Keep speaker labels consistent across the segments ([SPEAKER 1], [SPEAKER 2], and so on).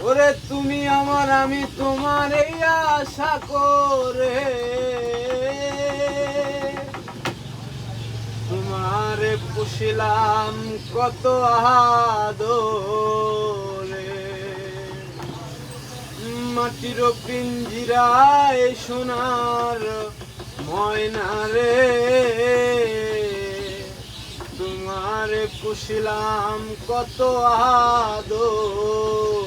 [SPEAKER 1] ওরে তুমি আমার, আমি তোমার এই আশা করে। তোমারে পুষিলাম কত আদরে। মাটির পিঞ্জিরায় সোনার ময়না রে। তোমারে পুষিলাম কত আদরে।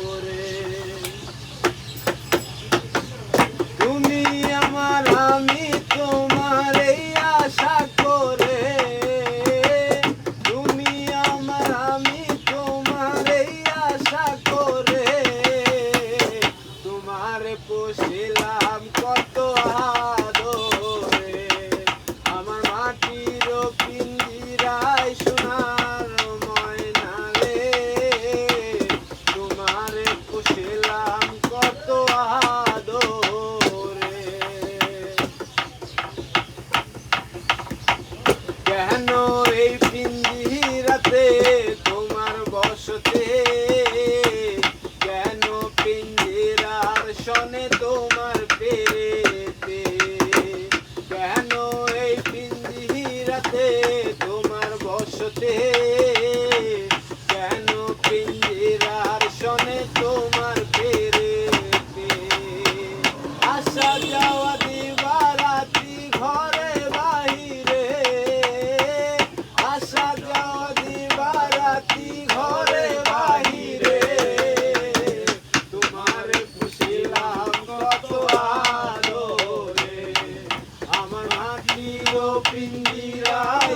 [SPEAKER 1] কেন এই পিঞ্জিরাতে তোমার বসতে? কেন পিঞ্জিরার সনে তোমার পেরেতে কেন এই পিঞ্জিরাতে তোমার বসতে? মাটির পিঞ্জিরায়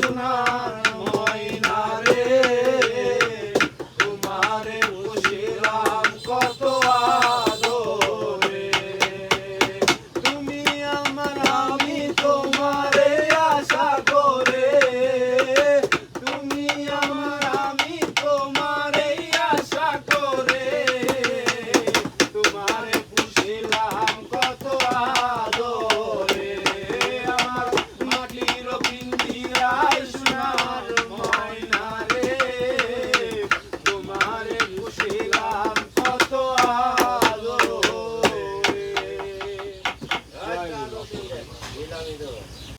[SPEAKER 1] Krishna.